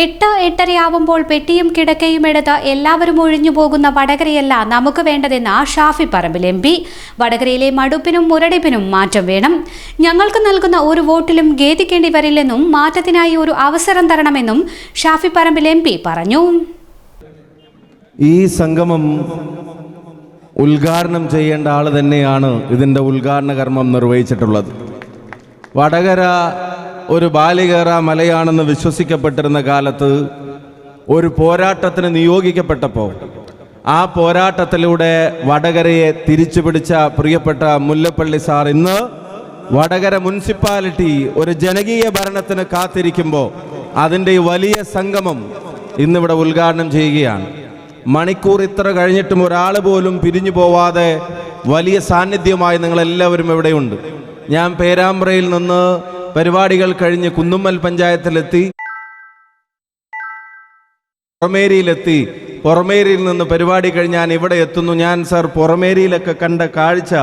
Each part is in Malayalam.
എട്ട് എട്ടരയാവുമ്പോൾ പെട്ടിയും കിടക്കയും എടുത്ത് എല്ലാവരും ഒഴിഞ്ഞു പോകുന്ന വടകരയല്ല നമുക്ക് വേണ്ടതെന്ന് ഷാഫി പറമ്പിൽ എം പി. വടകരയിലെ മടുപ്പിനും മുരടിപ്പിനും മാറ്റം വേണം. ഞങ്ങൾക്ക് നൽകുന്ന ഒരു വോട്ടിലും ഖേദിക്കേണ്ടി വരില്ലെന്നും മാറ്റത്തിനായി ഒരു അവസരം തരണമെന്നും ഷാഫി പറമ്പിൽ എം പറഞ്ഞു. ഈ സംഗമം ഉദ്ഘാടനം ചെയ്യേണ്ട ആൾ തന്നെയാണ് ഇതിന്റെ ഉദ്ഘാടന കർമ്മം നിർവഹിച്ചിട്ടുള്ളത്. വടകര ഒരു ബാലികേറ മലയാണെന്ന് വിശ്വസിക്കപ്പെട്ടിരുന്ന കാലത്ത് ഒരു പോരാട്ടത്തിന് നിയോഗിക്കപ്പെട്ടപ്പോൾ ആ പോരാട്ടത്തിലൂടെ വടകരയെ തിരിച്ചു പിടിച്ച പ്രിയപ്പെട്ട മുല്ലപ്പള്ളി സാർ ഇന്ന് വടകര മുനിസിപ്പാലിറ്റി ഒരു ജനകീയ ഭരണത്തിന് കാത്തിരിക്കുമ്പോൾ അതിന്റെ വലിയ സംഗമം ഇന്നിവിടെ ഉദ്ഘാടനം ചെയ്യുകയാണ്. മണിക്കൂർ ഇത്ര കഴിഞ്ഞിട്ടും ഒരാൾ പോലും പിരിഞ്ഞു പോവാതെ വലിയ സാന്നിധ്യമായി നിങ്ങളെല്ലാവരും ഇവിടെയുണ്ട്. ഞാൻ പേരാമ്പ്രയിൽ നിന്ന് പരിപാടികൾ കഴിഞ്ഞ് കുന്നുമ്മൽ പഞ്ചായത്തിലെത്തി. പുറമേരിയിലെത്തി. പുറമേരിയിൽ നിന്ന് പരിപാടി കഴിഞ്ഞ് ഞാൻ ഇവിടെ എത്തുന്നു. ഞാൻ സർ പുറമേരിയിലൊക്കെ കണ്ട കാഴ്ച.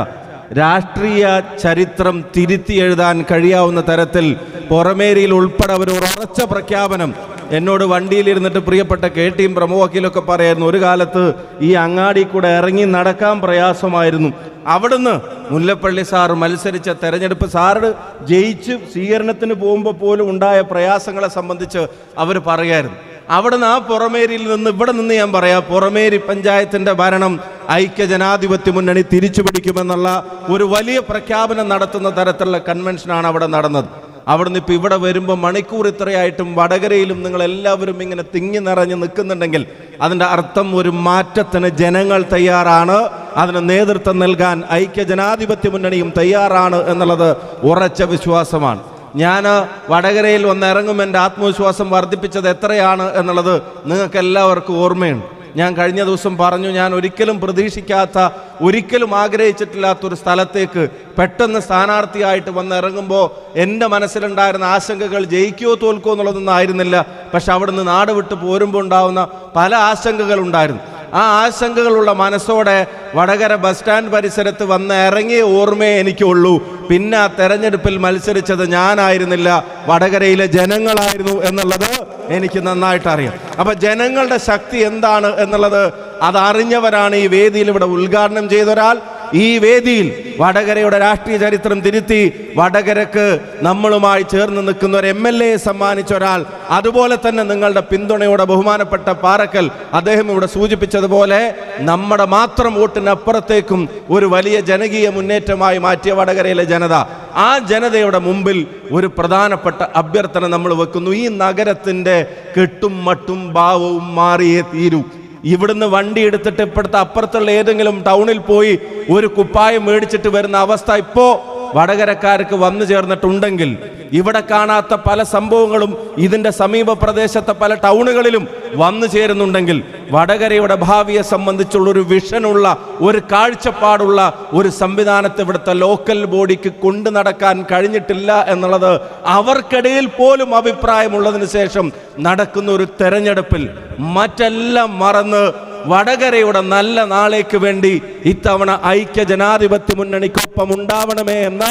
രാഷ്ട്രീയ ചരിത്രം തിരുത്തി എഴുതാൻ കഴിയാവുന്ന തരത്തിൽ പുറമേരിയിൽ ഉൾപ്പെടെ ഒരു ഉറച്ച പ്രഖ്യാപനം എന്നോട് വണ്ടിയിലിരുന്നിട്ട് പ്രിയപ്പെട്ട കെ ടിയും പ്രമുഖക്കിലൊക്കെ പറയായിരുന്നു ഒരു കാലത്ത് ഈ അങ്ങാടി കൂടെ ഇറങ്ങി നടക്കാൻ പ്രയാസമായിരുന്നു. അവിടുന്ന് മുല്ലപ്പള്ളി സാർ മത്സരിച്ച തെരഞ്ഞെടുപ്പ് സാറ് ജയിച്ച് സ്വീകരണത്തിന് പോകുമ്പോൾ പോലും ഉണ്ടായ പ്രയാസങ്ങളെ സംബന്ധിച്ച് അവർ പറയായിരുന്നു. അവിടുന്ന് ആ പുറമേരിയിൽ നിന്ന് ഇവിടെ നിന്ന് ഞാൻ പറയാം പുറമേരി പഞ്ചായത്തിന്റെ ഭരണം ഐക്യ ജനാധിപത്യ മുന്നണി തിരിച്ചു പിടിക്കുമെന്നുള്ള ഒരു വലിയ പ്രഖ്യാപനം നടത്തുന്ന തരത്തിലുള്ള കൺവെൻഷനാണ് അവിടെ നടന്നത്. അവിടുന്ന് ഇപ്പം ഇവിടെ വരുമ്പോൾ മണിക്കൂർ ഇത്രയായിട്ടും വടകരയിലും നിങ്ങൾ എല്ലാവരും ഇങ്ങനെ തിങ്ങി നിറഞ്ഞ് നിൽക്കുന്നുണ്ടെങ്കിൽ അതിന്റെ അർത്ഥം ഒരു മാറ്റത്തിന് ജനങ്ങൾ തയ്യാറാണ്. അതിന് നേതൃത്വം നൽകാൻ ഐക്യ ജനാധിപത്യ മുന്നണിയും തയ്യാറാണ് എന്നുള്ളത് ഉറച്ച വിശ്വാസമാണ്. ഞാൻ വടകരയിൽ വന്നിറങ്ങും എന്റെ ആത്മവിശ്വാസം വർദ്ധിപ്പിച്ചത് എത്രയാണ് എന്നുള്ളത് നിങ്ങൾക്ക് എല്ലാവർക്കും ഓർമ്മയുണ്ട്. ഞാൻ കഴിഞ്ഞ ദിവസം പറഞ്ഞു ഞാൻ ഒരിക്കലും പ്രതീക്ഷിക്കാത്ത ഒരിക്കലും ആഗ്രഹിച്ചിട്ടില്ലാത്ത ഒരു സ്ഥലത്തേക്ക് പെട്ടെന്ന് സ്ഥാനാർത്ഥിയായിട്ട് വന്നിറങ്ങുമ്പോൾ എന്റെ മനസ്സിലുണ്ടായിരുന്ന ആശങ്കകൾ ജയിക്കുമോ തോൽക്കുമോ എന്നുള്ളതൊന്നും ആയിരുന്നില്ല. പക്ഷെ അവിടുന്ന് നാട് വിട്ട് പോരുമ്പോൾ ഉണ്ടാവുന്ന പല ആശങ്കകൾ ഉണ്ടായിരുന്നു. ആ ആശങ്കകളുള്ള മനസ്സോടെ വടകര ബസ് സ്റ്റാൻഡ് പരിസരത്ത് വന്ന് ഇറങ്ങിയ ഓർമ്മയെ എനിക്കുള്ളൂ. പിന്നെ ആ തെരഞ്ഞെടുപ്പിൽ മത്സരിച്ചത് ഞാനായിരുന്നില്ല വടകരയിലെ ജനങ്ങളായിരുന്നു എന്നുള്ളത് എനിക്ക് നന്നായിട്ട് അറിയാം അപ്പൊ ജനങ്ങളുടെ ശക്തി എന്താണ് എന്നുള്ളത് അതറിഞ്ഞവരാണ് ഈ വേദിയിൽ ഇവിടെ ഉദ്ഘാടനം ചെയ്ത ഒരാൾ ഈ വേദിയിൽ വടകരയുടെ രാഷ്ട്രീയ ചരിത്രം തിരുത്തി വടകരക്ക് നമ്മളുമായി ചേർന്ന് നിൽക്കുന്ന ഒരു എം എൽ എ സമ്മാനിച്ച ഒരാൾ. അതുപോലെ തന്നെ നിങ്ങളുടെ പിന്തുണയോടെ ബഹുമാനപ്പെട്ട പാറക്കൽ അദ്ദേഹം ഇവിടെ സൂചിപ്പിച്ചതുപോലെ നമ്മുടെ മാത്രം വോട്ടിനപ്പുറത്തേക്കും ഒരു വലിയ ജനകീയ മുന്നേറ്റമായി മാറ്റിയ വടകരയിലെ ജനത. ആ ജനതയുടെ മുമ്പിൽ ഒരു പ്രധാനപ്പെട്ട അഭ്യർത്ഥന നമ്മൾ വെക്കുന്നു. ഈ നഗരത്തിന്റെ കെട്ടും മട്ടും ഭാവവും മാറിയേ തീരൂ. ഇവിടുന്ന് വണ്ടി എടുത്തിട്ട് ഇപ്പോഴത്തെ അപ്പുറത്തുള്ള ഏതെങ്കിലും ടൗണിൽ പോയി ഒരു കുപ്പായം മേടിച്ചിട്ട് വരുന്ന അവസ്ഥ ഇപ്പോ വടകരക്കാർക്ക് വന്നു ചേർന്നിട്ടുണ്ടെങ്കിൽ ഇവിടെ കാണാത്ത പല സംഭവങ്ങളും ഇതിന്റെ സമീപ പ്രദേശത്തെ പല ടൗണുകളിലും വന്നു ചേരുന്നുണ്ടെങ്കിൽ വടകരയുടെ ഭാവിയെ സംബന്ധിച്ചുള്ള ഒരു വിഷനുള്ള ഒരു കാഴ്ചപ്പാടുള്ള ഒരു സംവിധാനത്തെ ഇവിടുത്തെ ലോക്കൽ ബോഡിക്ക് കൊണ്ടു നടക്കാൻ കഴിഞ്ഞിട്ടില്ല എന്നുള്ളത് അവർക്കിടയിൽ പോലും അഭിപ്രായമുള്ളതിന് ശേഷം നടക്കുന്ന ഒരു തെരഞ്ഞെടുപ്പിൽ മറ്റെല്ലാം മറന്ന് വടകരയുടെ നല്ല നാളേക്ക് വേണ്ടി ഇത്തവണ ഐക്യ ജനാധിപത്യ മുന്നണിക്കൊപ്പം ഉണ്ടാവണമേ എന്ന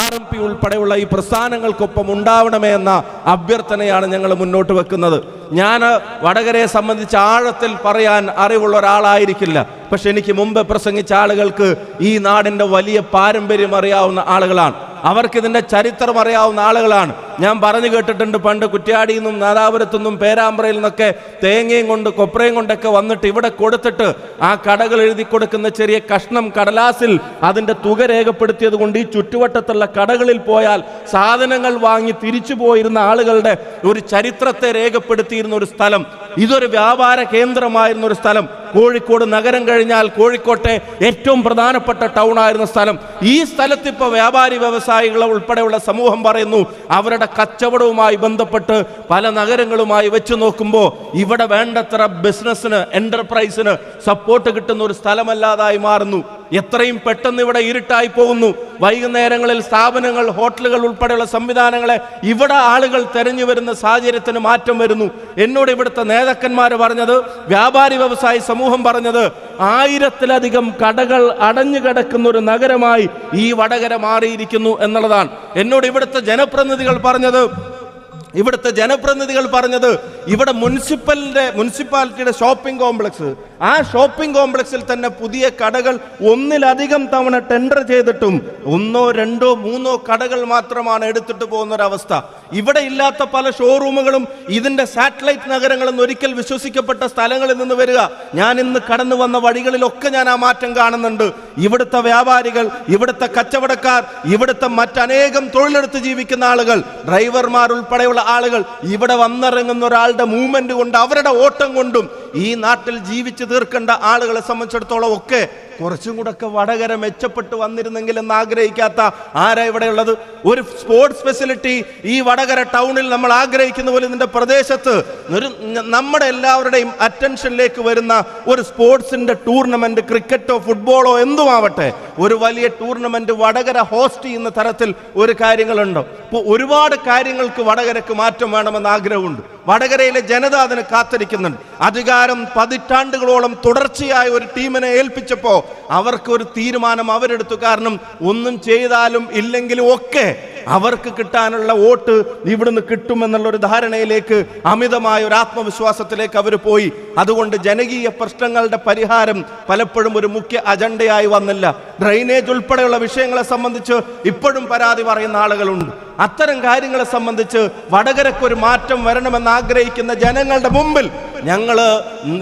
ആർ എം പി ഉൾപ്പെടെയുള്ള ഈ പ്രസ്ഥാനങ്ങൾക്കൊപ്പം ഉണ്ടാവണമേ എന്ന അഭ്യർത്ഥനയാണ് ഞങ്ങൾ മുന്നോട്ട് വെക്കുന്നത്. ഞാൻ വടകരയെ സംബന്ധിച്ച് ആഴത്തിൽ പറയാൻ അറിവുള്ള ഒരാളായിരിക്കില്ല. പക്ഷെ എനിക്ക് മുമ്പ് പ്രസംഗിച്ച ആളുകൾക്ക് ഈ നാടിന്റെ വലിയ പാരമ്പര്യം അറിയാവുന്ന ആളുകളാണ്. അവർക്ക് ഇതിന്റെ ചരിത്രം അറിയാവുന്ന ആളുകളാണ്. ഞാൻ പറഞ്ഞു കേട്ടിട്ടുണ്ട് പണ്ട് കുറ്റ്യാടിയിൽ നിന്നും നാദാപുരത്തു നിന്നും പേരാമ്പ്രയിൽ നിന്നൊക്കെ തേങ്ങയും കൊണ്ട് കൊപ്രയും കൊണ്ടൊക്കെ വന്നിട്ട് ഇവിടെ കൊടുത്തിട്ട് ആ കടകൾ എഴുതി കൊടുക്കുന്ന ചെറിയ കഷ്ണം കടലാസിൽ അതിന്റെ തുക രേഖപ്പെടുത്തിയത് കൊണ്ട് ഈ ചുറ്റുവട്ടത്തുള്ള കടകളിൽ പോയാൽ സാധനങ്ങൾ വാങ്ങി തിരിച്ചു പോയിരുന്ന ആളുകളുടെ ഒരു ചരിത്രത്തെ രേഖപ്പെടുത്തിയിരുന്ന ഒരു സ്ഥലം. ഇതൊരു വ്യാപാര കേന്ദ്രമായിരുന്ന ഒരു സ്ഥലം. കോഴിക്കോട് നഗരം കഴിഞ്ഞാൽ കോഴിക്കോട്ടെ ഏറ്റവും പ്രധാനപ്പെട്ട ടൗൺ ആയിരുന്ന സ്ഥലം. ഈ സ്ഥലത്ത് ഇപ്പോൾ വ്യാപാരി വ്യവസായികൾ ഉൾപ്പെടെയുള്ള സമൂഹം പറയുന്നു അവരുടെ കച്ചവടവുമായി ബന്ധപ്പെട്ട് പല നഗരങ്ങളുമായി വെച്ച് നോക്കുമ്പോൾ ഇവിടെ വേണ്ടത്ര ബിസിനസ്സിന് എന്റർപ്രൈസിന് സപ്പോർട്ട് കിട്ടുന്ന ഒരു സ്ഥലമല്ലാതായി മാറുന്നു. എത്രയും പെട്ടെന്ന് ഇവിടെ ഇരുട്ടായി പോകുന്നു. വൈകുന്നേരങ്ങളിൽ സ്ഥാപനങ്ങൾ ഹോട്ടലുകൾ ഉൾപ്പെടെയുള്ള സംവിധാനങ്ങളെ ഇവിടെ ആളുകൾ തെരഞ്ഞു വരുന്ന സാഹചര്യത്തിന് മാറ്റം വരുന്നു. എന്നോട് ഇവിടുത്തെ നേതാക്കന്മാർ പറഞ്ഞത് വ്യാപാരി വ്യവസായി സമൂഹം പറഞ്ഞത് ആയിരത്തിലധികം കടകൾ അടഞ്ഞു കിടക്കുന്ന ഒരു നഗരമായി ഈ വടകര മാറിയിരിക്കുന്നു എന്നുള്ളതാണ്. എന്നോട് ഇവിടുത്തെ ജനപ്രതിനിധികൾ പറഞ്ഞത് ഇവിടുത്തെ ജനപ്രതിനിധികൾ പറഞ്ഞത് ഇവിടെ മുനിസിപ്പലിന്റെ മുനിസിപ്പാലിറ്റിയുടെ ഷോപ്പിംഗ് കോംപ്ലക്സ് ആ ഷോപ്പിംഗ് കോംപ്ലക്സിൽ തന്നെ പുതിയ കടകൾ ഒന്നിലധികം തവണ ടെൻഡർ ചെയ്തിട്ടും ഒന്നോ രണ്ടോ മൂന്നോ കടകൾ മാത്രമാണ് എടുത്തിട്ട് പോകുന്ന ഒരവസ്ഥ ഇവിടെ ഇല്ലാത്ത പല ഷോറൂമുകളും ഇതിന്റെ സാറ്റലൈറ്റ് നഗരങ്ങളെന്ന് ഒരിക്കൽ വിശ്വസിക്കപ്പെട്ട സ്ഥലങ്ങളിൽ നിന്ന് വരിക. ഞാൻ ഇന്ന് കടന്നു വന്ന വഴികളിലൊക്കെ ഞാൻ ആ മാറ്റം കാണുന്നുണ്ട്. ഇവിടുത്തെ വ്യാപാരികൾ ഇവിടുത്തെ കച്ചവടക്കാർ ഇവിടുത്തെ മറ്റനേകം തൊഴിലെടുത്ത് ജീവിക്കുന്ന ആളുകൾ ഡ്രൈവർമാർ ഉൾപ്പെടെയുള്ള ആളുകൾ ഇവിടെ വന്നിറങ്ങുന്ന ഒരാളുടെ മൂവ്മെന്റ് കൊണ്ട് അവരുടെ ഓട്ടം കൊണ്ടും ഈ നാട്ടിൽ ജീവിച്ചു തീർക്കേണ്ട ആളുകളെ സംബന്ധിച്ചിടത്തോളം ഒക്കെ കുറച്ചും കൂടെ ഒക്കെ വടകര മെച്ചപ്പെട്ട് വന്നിരുന്നെങ്കിൽ എന്ന് ആഗ്രഹിക്കാത്ത ആരാ ഇവിടെ ഉള്ളത്? ഒരു സ്പോർട്സ് ഫെസിലിറ്റി ഈ വടകര ടൗണിൽ നമ്മൾ ആഗ്രഹിക്കുന്ന പോലെ ഇതിന്റെ പ്രദേശത്ത് ഒരു നമ്മുടെ എല്ലാവരുടെയും അറ്റൻഷനിലേക്ക് വരുന്ന ഒരു സ്പോർട്സിന്റെ ടൂർണമെന്റ് ക്രിക്കറ്റോ ഫുട്ബോളോ എന്തുമാവട്ടെ ഒരു വലിയ ടൂർണമെന്റ് വടകര ഹോസ്റ്റ് ചെയ്യുന്ന തരത്തിൽ ഒരു കാര്യങ്ങളുണ്ടോ. ഇപ്പോൾ ഒരുപാട് കാര്യങ്ങൾക്ക് വടകരക്ക് മാറ്റം വേണമെന്ന് ആഗ്രഹമുണ്ട്. വടകരയിലെ ജനത അതിന് കാത്തിരിക്കുന്നുണ്ട്. അധികാരം പതിറ്റാണ്ടുകളോളം തുടർച്ചയായ ഒരു ടീമിനെ ഏൽപ്പിച്ചപ്പോ അവർക്ക് ഒരു തീരുമാനം അവരെടുത്തു. കാരണം ഒന്നും ചെയ്താലും ഇല്ലെങ്കിലും ഒക്കെ അവർക്ക് കിട്ടാനുള്ള വോട്ട് ഇവിടുന്ന് കിട്ടുമെന്നുള്ള ഒരു ധാരണയിലേക്ക് അമിതമായ ഒരു ആത്മവിശ്വാസത്തിലേക്ക് അവർ പോയി. അതുകൊണ്ട് ജനകീയ പ്രശ്നങ്ങളുടെ പരിഹാരം പലപ്പോഴും ഒരു മുഖ്യ അജണ്ടയായി വന്നില്ല. ഡ്രൈനേജ് ഉൾപ്പെടെയുള്ള വിഷയങ്ങളെ സംബന്ധിച്ച് ഇപ്പോഴും പരാതി പറയുന്ന ആളുകളുണ്ട്. അത്തരം കാര്യങ്ങളെ സംബന്ധിച്ച് വടകരക്കൊരു മാറ്റം വരണമെന്ന് ആഗ്രഹിക്കുന്ന ജനങ്ങളുടെ മുമ്പിൽ ഞങ്ങൾ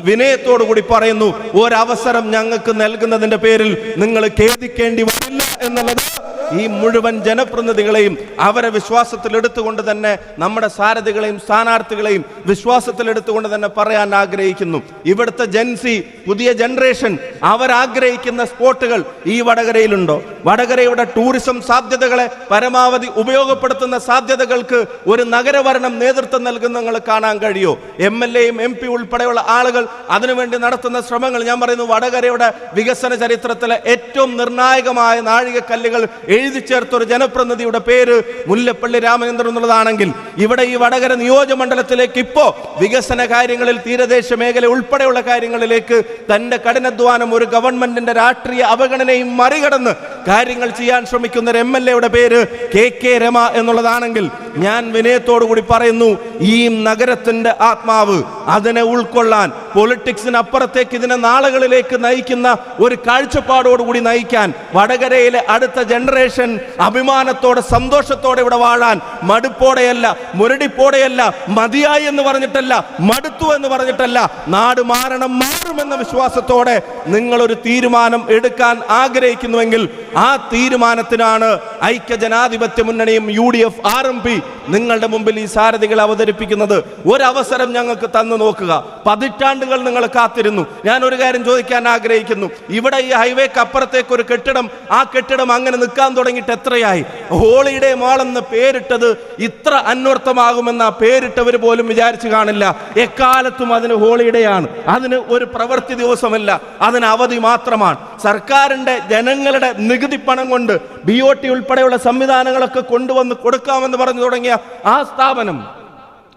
വിനയത്തോടു കൂടി പറയുന്നു ഒരവസരം ഞങ്ങൾക്ക് നൽകുന്നതിന്റെ പേരിൽ നിങ്ങൾ ഖേദിക്കേണ്ടി വരില്ല എന്നുള്ളത് ഈ മുഴുവൻ ജനപ്രതിനിധികളെയും അവരെ വിശ്വാസത്തിലെടുത്തുകൊണ്ട് തന്നെ നമ്മുടെ സാരഥികളെയും സ്ഥാനാർത്ഥികളെയും വിശ്വാസത്തിലെടുത്തുകൊണ്ട് തന്നെ പറയാൻ ആഗ്രഹിക്കുന്നു. ഇവിടുത്തെ ജൻസി പുതിയ ജനറേഷൻ അവരാഗ്രഹിക്കുന്ന സ്പോട്ടുകൾ ഈ വടകരയിലുണ്ടോ? വടകരയുടെ ടൂറിസം സാധ്യതകളെ പരമാവധി ഉപയോഗപ്പെടുത്തുന്ന സാധ്യതകൾക്ക് ഒരു നഗരഭരണം നേതൃത്വം നൽകുന്ന നിങ്ങൾ കാണാൻ കഴിയോ? എം എൽ എയും എം പി ഉൾപ്പെടെയുള്ള ആളുകൾ അതിനുവേണ്ടി നടത്തുന്ന ശ്രമങ്ങൾ ഞാൻ പറയുന്നു വടകരയുടെ വികസന ചരിത്രത്തിലെ ഏറ്റവും നിർണായകമായ നാഴികക്കല്ലുകൾ എഴുതി ചേർത്തൊരു ജനപ്രതിനിധിയുടെ പേര് മുല്ലപ്പള്ളി രാമചന്ദ്രൻ എന്നുള്ളതാണെങ്കിൽ ഇവിടെ ഈ വടകര നിയോജകമണ്ഡലത്തിലേക്ക് ഇപ്പോ വികസന കാര്യങ്ങളിൽ തീരദേശ മേഖല ഉൾപ്പെടെയുള്ള കാര്യങ്ങളിലേക്ക് തന്റെ കഠിനാധ്വാനം ഒരു ഗവൺമെന്റിന്റെ രാഷ്ട്രീയ അവഗണനയും മറികടന്ന് കാര്യങ്ങൾ ചെയ്യാൻ ശ്രമിക്കുന്ന ഒരു എം എൽ എയുടെ പേര് കെ കെ രമ എന്നുള്ളതാണെങ്കിൽ ഞാൻ വിനയത്തോടു കൂടി പറയുന്നു ഈ നഗരത്തിന്റെ ആത്മാവ് അതിനെ ഉൾക്കൊള്ളാൻ പൊളിറ്റിക്സിനപ്പുറത്തേക്ക് ഇതിനെ നാളുകളിലേക്ക് നയിക്കുന്ന ഒരു കാഴ്ചപ്പാടോടുകൂടി നയിക്കാൻ വടകരയിലെ അടുത്ത ജനറേഷൻ അഭിമാനത്തോടെ സന്തോഷത്തോടെ ഇവിടെ വാഴാൻ മടുപ്പോടെയല്ല മുരടിപ്പോടെയല്ല മതിയായി എന്ന് പറഞ്ഞിട്ടല്ല മടുത്തു എന്ന് പറഞ്ഞിട്ടല്ല നാട് മാറണം മാറുമെന്ന വിശ്വാസത്തോടെ നിങ്ങളൊരു തീരുമാനം എടുക്കാൻ ആഗ്രഹിക്കുന്നുവെങ്കിൽ ആ തീരുമാനത്തിനാണ് ഐക്യ ജനാധിപത്യ മുന്നണിയും U D F R M P നിങ്ങളുടെ മുമ്പിൽ ഈ സാരഥികൾ അവതരിപ്പിക്കുന്നത്. ഒരവസരം ഞങ്ങൾക്ക് തന്നു നോക്കുക. പതിറ്റാണ്ടുകൾ നിങ്ങൾ കാത്തിരുന്നു. ഞാൻ ഒരു കാര്യം ചോദിക്കാൻ ആഗ്രഹിക്കുന്നു. ഇവിടെ ഈ ഹൈവേക്ക് അപ്പുറത്തേക്ക് ഒരു കെട്ടിടം ആ കെട്ടിടം അങ്ങനെ നിൽക്കാൻ തുടങ്ങിയിട്ട് എത്രയായി? ഹോളിഡേ മാൾ പേരിട്ടത് ഇത്ര അന്വർത്ഥമാകുമെന്ന് പേരിട്ടവർ പോലും വിചാരിച്ചു കാണില്ല. എക്കാലത്തും അതിന് ഹോളിയുടെയാണ് ആണ്. അതിന് ഒരു പ്രവൃത്തി ദിവസമല്ല. അതിന് അവധി മാത്രമാണ്. സർക്കാരിന്റെ ജനങ്ങളുടെ നികുതി പണം കൊണ്ട് ബി ഒ ടി ഉൾപ്പെടെയുള്ള സംവിധാനങ്ങളൊക്കെ കൊണ്ടുവന്ന് കൊടുക്കാമെന്ന് പറഞ്ഞു തുടങ്ങിയ ആ സ്ഥാപനം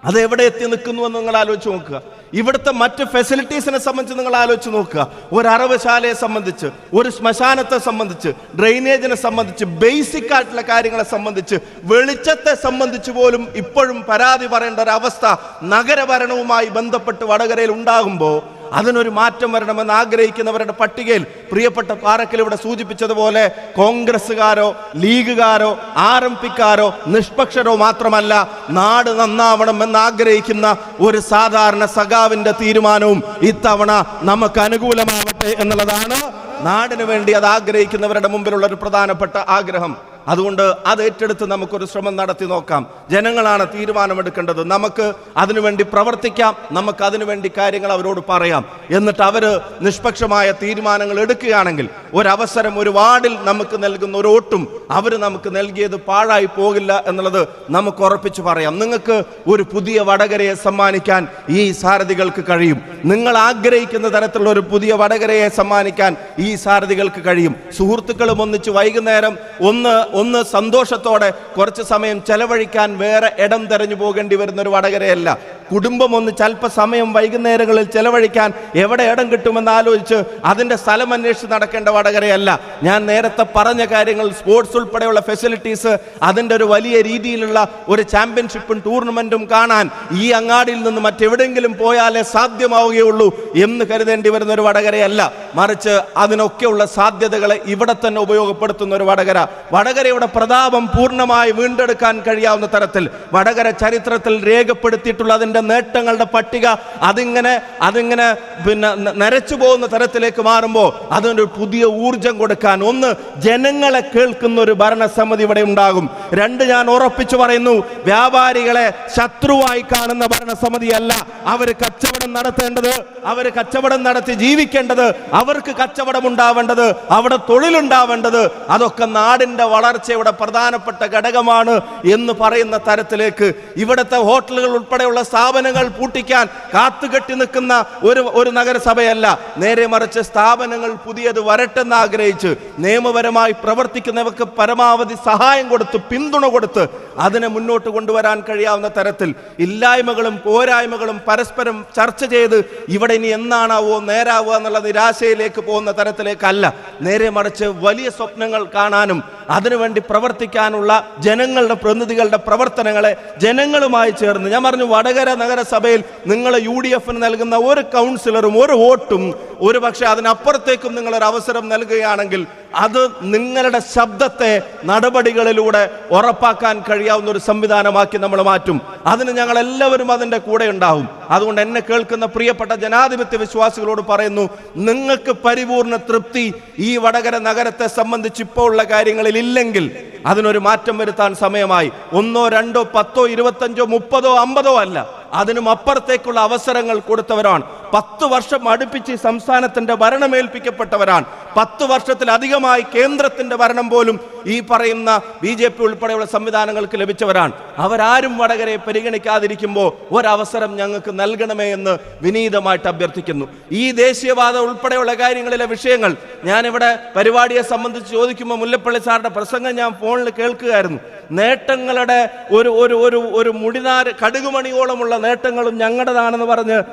അത് എവിടെ എത്തി നിൽക്കുന്നു എന്ന് നിങ്ങൾ ആലോചിച്ച് നോക്കുക. ഇവിടുത്തെ മറ്റ് ഫെസിലിറ്റീസിനെ സംബന്ധിച്ച് നിങ്ങൾ ആലോചിച്ച് നോക്കുക. ഒരു അറവശാലയെ സംബന്ധിച്ച് ഒരു ശ്മശാനത്തെ സംബന്ധിച്ച് ഡ്രെയിനേജിനെ സംബന്ധിച്ച് ബേസിക് ആയിട്ടുള്ള കാര്യങ്ങളെ സംബന്ധിച്ച് വെളിച്ചത്തെ സംബന്ധിച്ച് പോലും ഇപ്പോഴും പരാതി പറയേണ്ട ഒരു അവസ്ഥ നഗരഭരണവുമായി ബന്ധപ്പെട്ട് വടകരയിൽ ഉണ്ടാകുമ്പോൾ അതിനൊരു മാറ്റം വരണമെന്ന് ആഗ്രഹിക്കുന്നവരുടെ പട്ടികയിൽ പ്രിയപ്പെട്ട പാറക്കൽ ഇവിടെ സൂചിപ്പിച്ചതുപോലെ കോൺഗ്രസ്സുകാരോ ലീഗുകാരോ ആർ എം പിക്കാരോ നിഷ്പക്ഷരോ മാത്രമല്ല നാട് നന്നാവണം എന്ന് ആഗ്രഹിക്കുന്ന ഒരു സാധാരണ സഖാവിന്റെ തീരുമാനവും ഇത്തവണ നമുക്ക് അനുകൂലമാവട്ടെ എന്നുള്ളതാണ് നാടിനു വേണ്ടി അത് ആഗ്രഹിക്കുന്നവരുടെ മുമ്പിലുള്ള ഒരു പ്രധാനപ്പെട്ട ആഗ്രഹം. അതുകൊണ്ട് അത് ഏറ്റെടുത്ത് നമുക്കൊരു ശ്രമം നടത്തി നോക്കാം. ജനങ്ങളാണ് തീരുമാനമെടുക്കേണ്ടത്. നമുക്ക് അതിനുവേണ്ടി പ്രവർത്തിക്കാം. നമുക്ക് അതിനുവേണ്ടി കാര്യങ്ങൾ അവരോട് പറയാം. എന്നിട്ട് അവർ നിഷ്പക്ഷമായ തീരുമാനങ്ങൾ എടുക്കുകയാണെങ്കിൽ ഒരവസരം ഒരു വാർഡിൽ നമുക്ക് നൽകുന്ന ഒരു ഒട്ടും അവർ നമുക്ക് നൽകിയത് പാഴായി പോകില്ല എന്നുള്ളത് നമുക്ക് ഉറപ്പിച്ചു പറയാം. നിങ്ങൾക്ക് ഒരു പുതിയ വടകരയെ സമ്മാനിക്കാൻ ഈ സാരഥികൾക്ക് കഴിയും. നിങ്ങൾ ആഗ്രഹിക്കുന്ന തരത്തിലുള്ള ഒരു പുതിയ വടകരയെ സമ്മാനിക്കാൻ ഈ സാരഥികൾക്ക് കഴിയും. സുഹൃത്തുക്കളും ഒന്നിച്ച് വൈകുന്നേരം ഒന്ന് ഒന്ന് സന്തോഷത്തോടെ കുറച്ച് സമയം ചെലവഴിക്കാൻ വേറെ ഇടം തെരഞ്ഞു പോകേണ്ടി വരുന്ന ഒരു വടകരയല്ല. കുടുംബം ഒന്ന് സമയം വൈകുന്നേരങ്ങളിൽ ചെലവഴിക്കാൻ എവിടെ ഇടം കിട്ടുമെന്ന് ആലോചിച്ച് അതിന്റെ സ്ഥലം അന്വേഷിച്ച് നടക്കേണ്ട വടകരയല്ല. ഞാൻ നേരത്തെ പറഞ്ഞ കാര്യങ്ങൾ സ്പോർട്സ് ഉൾപ്പെടെയുള്ള ഫെസിലിറ്റീസ് അതിന്റെ ഒരു വലിയ രീതിയിലുള്ള ഒരു ചാമ്പ്യൻഷിപ്പും ടൂർണമെന്റും കാണാൻ ഈ അങ്ങാടിയിൽ നിന്ന് മറ്റെവിടെയെങ്കിലും പോയാലേ സാധ്യമാവുകയുള്ളൂ എന്ന് കരുതേണ്ടി വരുന്ന ഒരു വടകരയല്ല. മറിച്ച് അതിനൊക്കെയുള്ള സാധ്യതകളെ ഇവിടെ തന്നെ ഉപയോഗപ്പെടുത്തുന്ന ഒരു വടകര. വടകരയുടെ പ്രതാപം പൂർണമായി വീണ്ടെടുക്കാൻ കഴിയാവുന്ന തരത്തിൽ വടകര ചരിത്രത്തിൽ രേഖപ്പെടുത്തിയിട്ടുള്ള അതിന്റെ നേട്ടങ്ങളുടെ പട്ടിക അതിങ്ങനെ അതിങ്ങനെ പിന്നെ നരച്ചു പോകുന്ന തരത്തിലേക്ക് മാറുമ്പോൾ അതിനൊരു പുതിയ ഊർജം കൊടുക്കാൻ ഒന്ന് ജനങ്ങളെ കേൾക്കുന്ന ഒരു ഭരണസമിതി ഇവിടെ ഉണ്ടാകും. രണ്ട് ഞാൻ ഉറപ്പിച്ചു പറയുന്നു വ്യാപാരികളെ ശത്രുവായി കാണുന്ന ഭരണസമിതിയല്ല അവർ കച്ചവടം നടത്തേണ്ടത് അവർ കച്ചവടം നടത്തി ജീവിക്കേണ്ടത് അവർക്ക് കച്ചവടം ഉണ്ടാവേണ്ടത് അവിടെ തൊഴിലുണ്ടാവേണ്ടത് അതൊക്കെ നാടിന്റെ വളർച്ചയുടെ പ്രധാനപ്പെട്ട ഘടകമാണ് എന്ന് പറയുന്ന തരത്തിലേക്ക് ഇവിടുത്തെ ഹോട്ടലുകൾ ഉൾപ്പെടെയുള്ള സ്ഥാപനങ്ങൾ പൂട്ടിക്കാൻ കാത്തുകെട്ടി നിൽക്കുന്ന ഒരു ഒരു നഗരസഭയല്ല. നേരെ മറിച്ച് സ്ഥാപനങ്ങൾ പുതിയത് വരട്ടെന്ന് ആഗ്രഹിച്ച് നിയമപരമായി പ്രവർത്തിക്കുന്നവർക്ക് പരമാവധി സഹായം കൊടുത്ത് പിന്തുണ കൊടുത്ത് അതിനെ മുന്നോട്ട് കൊണ്ടുവരാൻ കഴിയാവുന്ന തരത്തിൽ ഇല്ലായ്മകളും പോരായ്മകളും പരസ്പരം ചർച്ച ചെയ്ത് ഇവിടെ ഇനി എന്നാണാവോ നേരാവുക എന്നുള്ള നിരാശയിലേക്ക് പോകുന്ന തരത്തിലേക്കല്ല. നേരെ മറിച്ച് വലിയ സ്വപ്നങ്ങൾ കാണാനും അതിനുവേണ്ടി പ്രവർത്തിക്കാനുള്ള ജനങ്ങളുടെ പ്രതിനിധികളുടെ പ്രവർത്തനങ്ങളെ ജനങ്ങളുമായി ചേർന്ന് ഞാൻ പറഞ്ഞു വടകര നഗരസഭയിൽ നിങ്ങൾ യു ഡി എഫിന് നൽകുന്ന ഒരു കൗൺസിലറും ഒരു വോട്ടും ഒരു പക്ഷേ അതിനപ്പുറത്തേക്കും നിങ്ങളൊരു അവസരം നൽകുകയാണെങ്കിൽ അത് നിങ്ങളുടെ ശബ്ദത്തെ നടപടികളിലൂടെ ഉറപ്പാക്കാൻ കഴിയാവുന്ന ഒരു സംവിധാനമാക്കി നമ്മൾ മാറ്റും. അതിന് ഞങ്ങൾ എല്ലാവരും അതിന്റെ കൂടെ ഉണ്ടാവും. അതുകൊണ്ട് എന്നെ കേൾക്കുന്ന പ്രിയപ്പെട്ട ജനാധിപത്യ വിശ്വാസികളോട് പറയുന്നു നിങ്ങൾക്ക് പരിപൂർണ തൃപ്തി ഈ വടകര നഗരത്തെ സംബന്ധിച്ച് ഇപ്പോൾ ഉള്ള കാര്യങ്ങളിൽ ഇല്ലെങ്കിൽ അതിനൊരു മാറ്റം വരുത്താൻ സമയമായി. ഒന്നോ രണ്ടോ പത്തോ ഇരുപത്തഞ്ചോ മുപ്പതോ അമ്പതോ അല്ല. അതിനും അപ്പുറത്തേക്കുള്ള അവസരങ്ങൾ കൊടുത്തവരാണ്. പത്ത് വർഷം അടുപ്പിച്ച് സംസ്ഥാനത്തിന്റെ ഭരണമേൽപ്പിക്കപ്പെട്ടവരാണ്. പത്ത് വർഷത്തിലധികമായി കേന്ദ്രത്തിന്റെ ഭരണം പോലും ഈ പറയുന്ന ബി ജെ പി ഉൾപ്പെടെയുള്ള സംവിധാനങ്ങൾക്ക് ലഭിച്ചവരാണ്. അവരാരും വടകരയെ പരിഗണിക്കാതിരിക്കുമ്പോൾ ഒരവസരം ഞങ്ങൾക്ക് നൽകണമേ എന്ന് വിനീതമായിട്ട് അഭ്യർത്ഥിക്കുന്നു. ഈ ദേശീയവാദ ഉൾപ്പെടെയുള്ള കാര്യങ്ങളിലെ വിഷയങ്ങൾ ഞാനിവിടെ പരിപാടിയെ സംബന്ധിച്ച് ചോദിക്കുമ്പോൾ മുല്ലപ്പള്ളി സാറിന്റെ പ്രസംഗം ഞാൻ ഫോണിൽ കേൾക്കുകയായിരുന്നു. നേട്ടങ്ങളുടെ ഒരു ഒരു ഒരു മുടിനാർ കടുകുമണിയോളമുള്ള നേട്ടങ്ങളും ഞങ്ങളുടേതാണെന്ന് പറഞ്ഞ്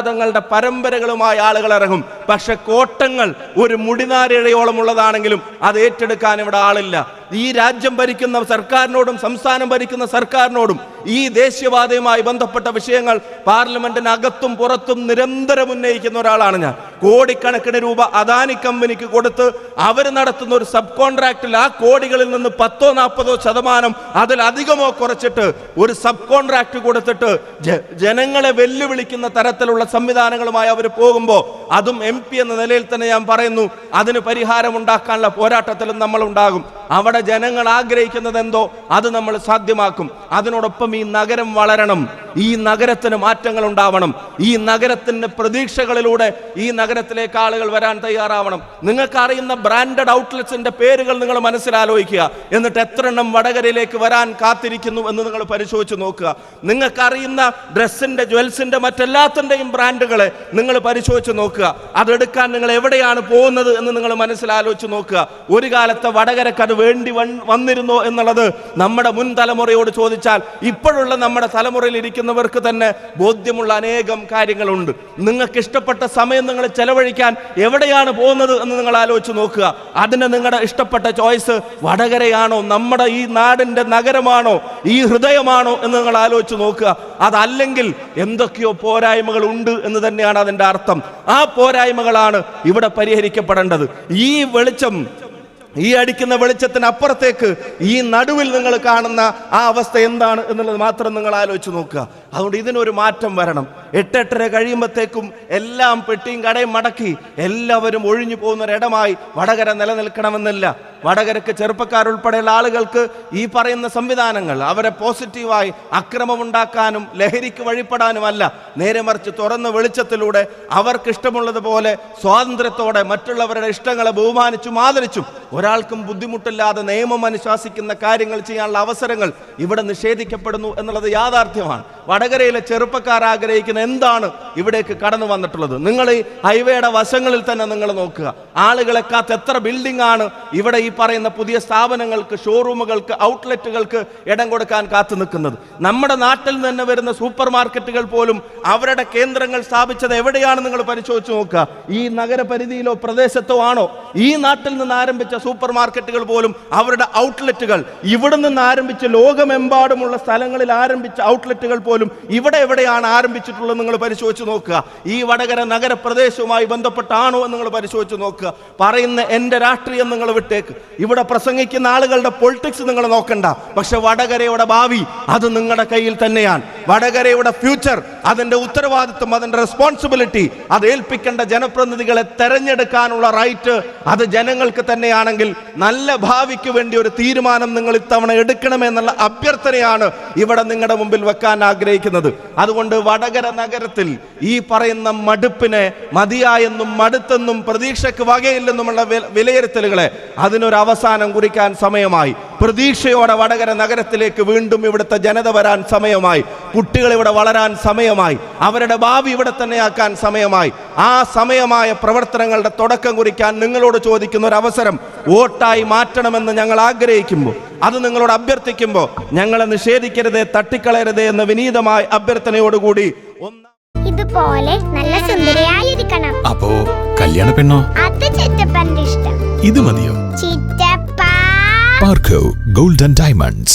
അവകാശവാദങ്ങളുടെ പരമ്പരകളുമായ ആളുകൾ ഇറങ്ങും. പക്ഷെ കോട്ടങ്ങൾ ഒരു മുടിനാരിഴയോളം ഉള്ളതാണെങ്കിലും അത് ഏറ്റെടുക്കാൻ ഇവിടെ ആളില്ല. ഈ രാജ്യം ഭരിക്കുന്ന സർക്കാരിനോടും സംസ്ഥാനം ഭരിക്കുന്ന സർക്കാരിനോടും ഈ ദേശീയവാദയുമായി ബന്ധപ്പെട്ട വിഷയങ്ങൾ പാർലമെന്റിനകത്തും പുറത്തും നിരന്തരം ഉന്നയിക്കുന്ന ഒരാളാണ് ഞാൻ. കോടിക്കണക്കിന് രൂപ അദാനി കമ്പനിക്ക് കൊടുത്ത് അവർ നടത്തുന്ന ഒരു സബ് കോൺട്രാക്റ്റിൽ ആ കോടികളിൽ നിന്ന് പത്തോ നാൽപ്പതോ ശതമാനം അതിലധികമോ കുറച്ചിട്ട് ഒരു സബ് കോൺട്രാക്ട് കൊടുത്തിട്ട് ജനങ്ങളെ വെല്ലുവിളിക്കുന്ന തരത്തിലുള്ള സംവിധാനങ്ങളുമായി അവർ പോകുമ്പോൾ അതും എം എന്ന നിലയിൽ തന്നെ ഞാൻ പറയുന്നു അതിന് പരിഹാരം ഉണ്ടാക്കാനുള്ള പോരാട്ടത്തിലും നമ്മൾ ഉണ്ടാകും. അവിടെ ജനങ്ങൾ ആഗ്രഹിക്കുന്നത് എന്തോ അത് നമ്മൾ സാധ്യമാക്കും. അതിനോടൊപ്പം ഈ നഗരം വളരണം. ഈ നഗരത്തിന് മാറ്റങ്ങൾ ഉണ്ടാവണം. ഈ നഗരത്തിന്റെ പ്രതീക്ഷകളിലൂടെ ഈ നഗരത്തിലേക്ക് ആളുകൾ വരാൻ തയ്യാറാവണം. നിങ്ങൾക്കറിയുന്ന ബ്രാൻഡഡ് ഔട്ട്ലെറ്റ്സിന്റെ പേരുകൾ നിങ്ങൾ മനസ്സിലാലോചിക്കുക. എന്നിട്ട് എത്ര എണ്ണം വടകരയിലേക്ക് വരാൻ കാത്തിരിക്കുന്നു എന്ന് നിങ്ങൾ പരിശോധിച്ച് നോക്കുക. നിങ്ങൾക്കറിയുന്ന ഡ്രസ്സിന്റെ ജ്വൽസിന്റെ മറ്റെല്ലാത്തിന്റെയും ബ്രാൻഡുകളെ നിങ്ങൾ പരിശോധിച്ച് നോക്കുക. അതെടുക്കാൻ നിങ്ങൾ എവിടെയാണ് പോകുന്നത് എന്ന് നിങ്ങൾ മനസ്സിലാലോചിച്ച് നോക്കുക. ഒരു കാലത്തെ വടകരക്ക് അത് വേണ്ടി വന്നിരുന്നോ എന്നുള്ളത് നമ്മുടെ മുൻ തലമുറയോട് ചോദിച്ചാൽ ഇപ്പോഴുള്ള നമ്മുടെ തലമുറയിൽ ഇരിക്കുന്നവർക്ക് തന്നെ ബോധ്യമുള്ള അനേകം കാര്യങ്ങളുണ്ട്. നിങ്ങൾക്ക് ഇഷ്ടപ്പെട്ട സമയം നിങ്ങൾ ചെലവഴിക്കാൻ എവിടെയാണ് പോകുന്നത് എന്ന് നിങ്ങൾ ആലോചിച്ച് നോക്കുക. അതിന് നിങ്ങളുടെ ഇഷ്ടപ്പെട്ട ചോയ്സ് വടകരയാണോ നമ്മുടെ ഈ നാടിന്റെ നഗരമാണോ ഈ ഹൃദയമാണോ എന്ന് നിങ്ങൾ ആലോചിച്ച് നോക്കുക. അതല്ലെങ്കിൽ എന്തൊക്കെയോ പോരായ്മകൾ ഉണ്ട് എന്ന് തന്നെയാണ് അതിന്റെ അർത്ഥം. ആ പോരായ്മകളാണ് ഇവിടെ പരിഹരിക്കപ്പെടേണ്ടത്. ഈ വെളിച്ചം ഈ അടിക്കുന്ന വെളിച്ചത്തിന് അപ്പുറത്തേക്ക് ഈ നടുവിൽ നിങ്ങൾ കാണുന്ന ആ അവസ്ഥ എന്താണ് എന്നുള്ളത് മാത്രം നിങ്ങൾ ആലോചിച്ച് നോക്കുക. അതുകൊണ്ട് ഇതിനൊരു മാറ്റം വരണം. എട്ടെട്ടര കഴിയുമ്പോഴത്തേക്കും എല്ലാം പെട്ടിയും കടയും മടക്കി എല്ലാവരും ഒഴിഞ്ഞു പോകുന്ന ഒരിടമായി വടകര നിലനിൽക്കണമെന്നില്ല. വടകരക്ക് ചെറുപ്പക്കാരുൾപ്പെടെയുള്ള ആളുകൾക്ക് ഈ പറയുന്ന സംവിധാനങ്ങൾ അവരെ പോസിറ്റീവായി അക്രമമുണ്ടാക്കാനും ലഹരിക്ക് വഴിപ്പെടാനുമല്ല. നേരെ മറിച്ച് തുറന്ന വെളിച്ചത്തിലൂടെ അവർക്കിഷ്ടമുള്ളതുപോലെ സ്വാതന്ത്ര്യത്തോടെ മറ്റുള്ളവരുടെ ഇഷ്ടങ്ങളെ ബഹുമാനിച്ചും ആദരിച്ചും ഒരാൾക്കും ബുദ്ധിമുട്ടില്ലാതെ നിയമം അനുശാസിക്കുന്ന കാര്യങ്ങൾ ചെയ്യാനുള്ള അവസരങ്ങൾ ഇവിടെ നിഷേധിക്കപ്പെടുന്നു എന്നുള്ളത് യാഥാർത്ഥ്യമാണ്. വടകരയിലെ ചെറുപ്പക്കാർ ആഗ്രഹിക്കുന്ന എന്താണ് ഇവിടേക്ക് കടന്നു വന്നിട്ടുള്ളത്? നിങ്ങൾ ഈ ഹൈവേയുടെ വശങ്ങളിൽ തന്നെ നിങ്ങൾ നോക്കുക. ആളുകളെ കാത്ത് എത്ര ബിൽഡിംഗ് ആണ് ഇവിടെ ഈ പറയുന്ന പുതിയ സ്ഥാപനങ്ങൾക്ക് ഷോറൂമുകൾക്ക് ഔട്ട്ലെറ്റുകൾക്ക് ഇടം കൊടുക്കാൻ കാത്തു നിൽക്കുന്നത്. നമ്മുടെ നാട്ടിൽ നിന്ന് വരുന്ന സൂപ്പർ മാർക്കറ്റുകൾ പോലും അവരുടെ കേന്ദ്രങ്ങൾ സ്ഥാപിച്ചത് എവിടെയാണ് നിങ്ങൾ പരിശോധിച്ച് നോക്കുക? ഈ നഗരപരിധിയിലോ പ്രദേശത്തോ ആണോ? ഈ നാട്ടിൽ നിന്ന് ആരംഭിച്ച സൂപ്പർ മാർക്കറ്റുകൾ പോലും അവരുടെ ഔട്ട്ലെറ്റുകൾ ഇവിടെ നിന്ന് ആരംഭിച്ച് ലോകമെമ്പാടുമുള്ള സ്ഥലങ്ങളിൽ ആരംഭിച്ച ഔട്ട്ലെറ്റുകൾ പോലും ഇവിടെ എവിടെയാണ് ആരംഭിച്ചിട്ടുള്ളത് നിങ്ങൾ പരിശോധിച്ച് നോക്കുക. ഈ വടകര നഗരപ്രദേശവുമായി ബന്ധപ്പെട്ടാണോ എന്ന് നിങ്ങൾ പരിശോധിച്ച് നോക്കുക. പറയുന്ന എന്റെ രാഷ്ട്രീയം നിങ്ങൾ വിട്ടേക്ക്. ഇവിടെ പ്രസംഗിക്കുന്ന ആളുകളുടെ പൊളിറ്റിക്സ് നിങ്ങൾ നോക്കണ്ട. പക്ഷെ വടകരയുടെ ഭാവി അത് നിങ്ങളുടെ കയ്യിൽ തന്നെയാണ്. വടകരയുടെ ഫ്യൂച്ചർ അതിന്റെ ഉത്തരവാദിത്വം അതിന്റെ റെസ്പോൺസിബിലിറ്റി അത് ഏൽപ്പിക്കേണ്ട ജനപ്രതിനിധികളെ തെരഞ്ഞെടുക്കാനുള്ള റൈറ്റ് അത് ജനങ്ങൾക്ക് തന്നെയാണെങ്കിൽ നല്ല ഭാവിക്ക് വേണ്ടി ഒരു തീരുമാനം നിങ്ങൾ ഇത്തവണ എടുക്കണമെന്നുള്ള അഭ്യർത്ഥനയാണ് ഇവിടെ നിങ്ങളുടെ മുമ്പിൽ വെക്കാൻ ആഗ്രഹിക്കുന്നത്. അതുകൊണ്ട് വടകര നഗരത്തിൽ ഈ പറയുന്ന മടുപ്പിനെ മതിയായെന്നും മടുത്തെന്നും പ്രതീക്ഷയ്ക്ക് വകയില്ലെന്നുമുള്ള വിലയിരുത്തലുകളെ അതിനൊരു അവസാനം കുറിക്കാൻ സമയമായി. പ്രതീക്ഷയോടെ വടകര നഗരത്തിലേക്ക് വീണ്ടും ഇവിടുത്തെ ജനത വരാൻ സമയമായി. കുട്ടികൾ ഇവിടെ വളരാൻ സമയമായി. അവരുടെ ഭാവി ഇവിടെ തന്നെയാക്കാൻ സമയമായി. ആ സമയമായ പ്രവർത്തനങ്ങളുടെ തുടക്കം കുറിക്കാൻ നിങ്ങളോട് ചോദിക്കുന്ന ഒരു അവസരം വോട്ടായി മാറ്റണമെന്ന് ഞങ്ങൾ ആഗ്രഹിക്കുമ്പോൾ അത് നിങ്ങളോട് അഭ്യർത്ഥിക്കുമ്പോൾ ഞങ്ങളെ നിഷേധിക്കരുതേ തട്ടിക്കളയരുതേ എന്ന വിനീതമായ അഭ്യർത്ഥനയോടുകൂടി ഒന്നാം ഇതുപോലെ നല്ല സുന്ദരിയായിരിക്കണം. അപ്പോ കല്യാണ പെണ്ണോ? അത് ചെറ്റപ്പന്റെ ഇഷ്ടം. ഇത് മതിയോ? ചിറ്റപ്പ പാർക്കോ ഗോൾഡൻ ഡയമണ്ട്സ്